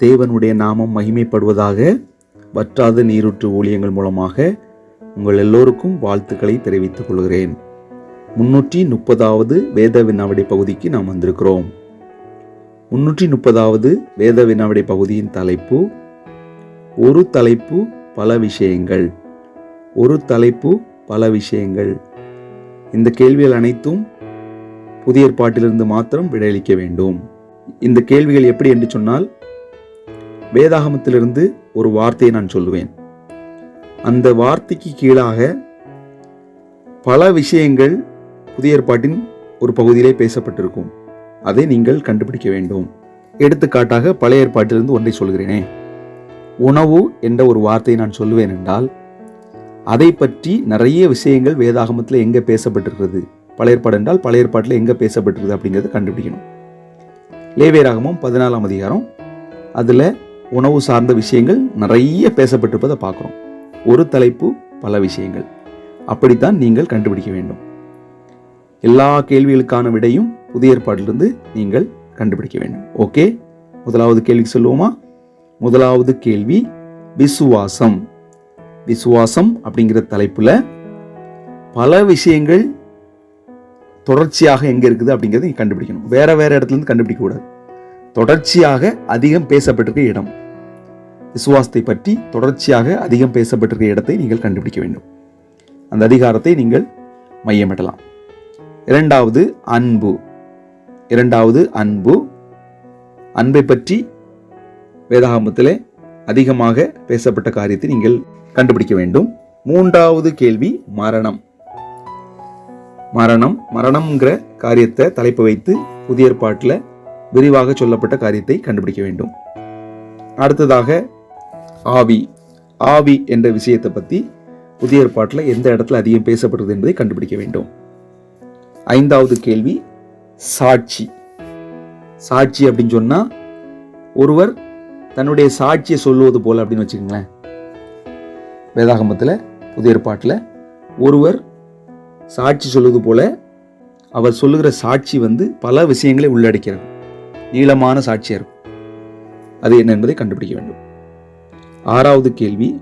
தேவனுடைய நாமம் மகிமைப்படுவதாக வற்றாத நீரூற்று ஊழியங்கள் மூலமாக உங்கள் எல்லோருக்கும் வாழ்த்துக்களை தெரிவித்துக் கொள்கிறேன். முன்னூற்றி முப்பதாவது வேத வினாவிடை பகுதிக்கு நாம் வந்திருக்கிறோம். முன்னூற்றி முப்பதாவது வேத வினாவிடை பகுதியின் தலைப்பு ஒரு தலைப்பு பல விஷயங்கள். ஒரு தலைப்பு பல விஷயங்கள். இந்த கேள்விகள் அனைத்தும் புதிய ஏற்பாட்டிலிருந்து மாத்திரம் விடையளிக்க வேண்டும். இந்த கேள்விகள் எப்படி என்று சொன்னால் வேதாகமத்திலிருந்து ஒரு வார்த்தையை நான் சொல்லுவேன். அந்த வார்த்தைக்கு கீழாக பல விஷயங்கள் புதிய ஏற்பாட்டின் ஒரு பகுதியிலே பேசப்பட்டிருக்கும். அதை நீங்கள் கண்டுபிடிக்க வேண்டும். எடுத்துக்காட்டாக பழைய ஏற்பாட்டிலிருந்து ஒன்றை சொல்கிறேனே. உணவு என்ற ஒரு வார்த்தையை நான் சொல்லுவேன் என்றால் அதை பற்றி நிறைய விஷயங்கள் வேதாகமத்தில் எங்கே பேசப்பட்டிருக்கிறது? பழைய ஏற்பாடு என்றால் பழைய ஏற்பாட்டில் எங்கே பேசப்பட்டிருக்குது அப்படிங்கிறத கண்டுபிடிக்கணும். லேவியராகமும் பதினாலாம் அதிகாரம். அதில் உணவு சார்ந்த விஷயங்கள் நிறைய பேசப்பட்டிருப்பதை பார்க்குறோம். ஒரு தலைப்பு பல விஷயங்கள். அப்படித்தான் நீங்கள் கண்டுபிடிக்க வேண்டும். எல்லா கேள்விகளுக்கான விடையும் புதிய ஏற்பாட்டிலிருந்து நீங்கள் கண்டுபிடிக்க வேண்டும். ஓகே? முதலாவது கேள்விக்கு சொல்லுவோமா? முதலாவது கேள்வி விசுவாசம். விசுவாசம் அப்படிங்கிற தலைப்பில் பல விஷயங்கள் தொடர்ச்சியாக எங்கே இருக்குது அப்படிங்கிறத நீங்கள் கண்டுபிடிக்கணும். வேறு வேறு இடத்துலேருந்து கண்டுபிடிக்கக்கூடாது. கண்டுபிடிக்க கூடாது தொடர்ச்சியாக அதிகம் பேசப்பட்டிருக்க இடம். விசுவாசத்தை பற்றி தொடர்ச்சியாக அதிகம் பேசப்பட்டிருக்க இடத்தை நீங்கள் கண்டுபிடிக்க வேண்டும். அந்த அதிகாரத்தை நீங்கள் மையமிடலாம். இரண்டாவது அன்பு. இரண்டாவது அன்பு. அன்பை பற்றி வேதாகமத்தில் அதிகமாக பேசப்பட்ட காரியத்தை நீங்கள் கண்டுபிடிக்க வேண்டும். மூன்றாவது கேள்வி மரணம். மரணம் மரணம்ங்கிற காரியத்தை தலைப்பு வைத்து புதிய ஏற்பாட்டில் விரிவாக சொல்லப்பட்ட காரியத்தை கண்டுபிடிக்க வேண்டும். அடுத்ததாக ஆவி. ஆவி என்ற விஷயத்தை பற்றி புதிய ஏற்பாட்டில் எந்த இடத்துல அதிகம் பேசப்படுறது என்பதை கண்டுபிடிக்க வேண்டும். ஐந்தாவது கேள்வி சாட்சி. சாட்சி அப்படின்னு சொன்னால் ஒருவர் தன்னுடைய சாட்சியை சொல்லுவது போல் அப்படின்னு வச்சுக்கோங்களேன். வேதாகமத்தில் புதிய ஏற்பாட்டில் ஒருவர் சாட்சி சொல்வது போல அவர் சொல்லுகிற சாட்சி வந்து பல விஷயங்களை உள்ளடக்கிறது. நீளமான சாட்சியாக இருக்கும். அது என்ன என்பதை கண்டுபிடிக்க வேண்டும். ஆறாவது கேள்வி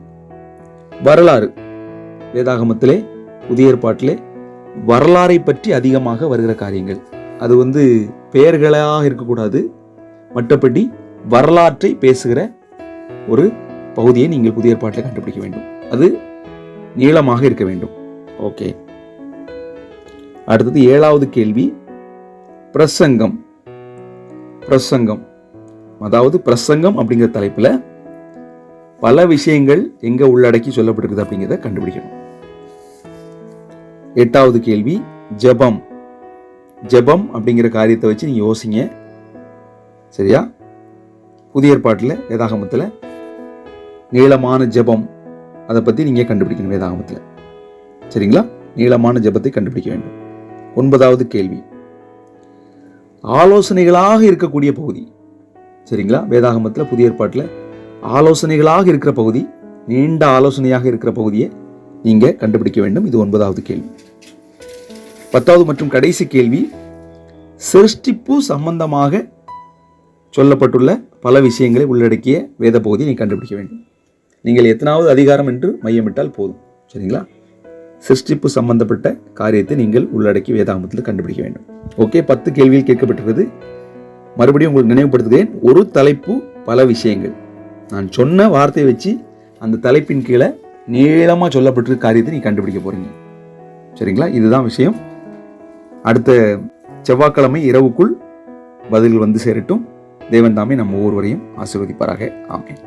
வரலாறு. வேதாகமத்திலே புதிய ஏற்பாட்டிலே வரலாறை பற்றி அதிகமாக வருகிற காரியங்கள். அது வந்து பெயர்களாக இருக்கக்கூடாது. மற்றபடி வரலாற்றை பேசுகிற ஒரு பகுதியை நீங்கள் புதிய ஏற்பாட்டில் கண்டுபிடிக்க வேண்டும். அது நீளமாக இருக்க வேண்டும். ஓகே. அடுத்தது ஏழாவது கேள்வி பிரசங்கம். பிரசங்கம். அதாவது பிரசங்கம் அப்படிங்கிற தலைப்பில் பல விஷயங்கள் எங்கே உள்ளடக்கி சொல்லப்பட்டிருக்குது அப்படிங்கிறத கண்டுபிடிக்கணும். எட்டாவது கேள்வி ஜெபம். ஜெபம் அப்படிங்கிற காரியத்தை வச்சு நீங்கள் யோசிங்க. சரியா? புதிய ஏற்பாட்டில் வேதாகமத்தில். நீளமான ஜெபம். அதை பற்றி நீங்கள் கண்டுபிடிக்கணும் வேதாகமத்தில். சரிங்களா? நீளமான ஜெபத்தை கண்டுபிடிக்க வேண்டும். ஒன்பதாவது கேள்வி. ஆலோசனைகளாக இருக்கக்கூடிய பகுதி. சரிங்களா? வேதாகமத்தில் புதிய ஏற்பாட்டில் ஆலோசனைகளாக இருக்கிற பகுதி நீண்ட ஆலோசனையாக இருக்கிற பகுதியை நீங்கள் கண்டுபிடிக்க வேண்டும். இது ஒன்பதாவது கேள்வி. பத்தாவது மற்றும் கடைசி கேள்வி சிருஷ்டிப்பு சம்பந்தமாக சொல்லப்பட்டுள்ள பல விஷயங்களை உள்ளடக்கிய வேத பகுதியை நீ கண்டுபிடிக்க வேண்டும். நீங்கள் எத்தனாவது அதிகாரம் என்று மையமிட்டால் போதும். சரிங்களா? சிருஷ்டிப்பு சம்பந்தப்பட்ட காரியத்தை நீங்கள் உள்ளடக்கி வேதாகமத்தில் கண்டுபிடிக்க வேண்டும். ஓகே பத்து கேள்வியில் கேட்கப்பட்டிருக்கிறது. மறுபடியும் உங்களுக்கு நினைவுபடுத்துகிறேன். ஒரு தலைப்பு பல விஷயங்கள். நான் சொன்ன வார்த்தையை வச்சு அந்த தலைப்பின் கீழே நீளமாக சொல்லப்பட்டிருக்க காரியத்தை நீ கண்டுபிடிக்க போகிறீங்க சரிங்களா? இதுதான் விஷயம். அடுத்த செவ்வாய்க்கிழமை இரவுக்குள் பதில் வந்து சேரட்டும். தேவன் தாமே நம்ம ஒவ்வொருவரையும் ஆசிர்வதிப்பாராக. ஆமேன்.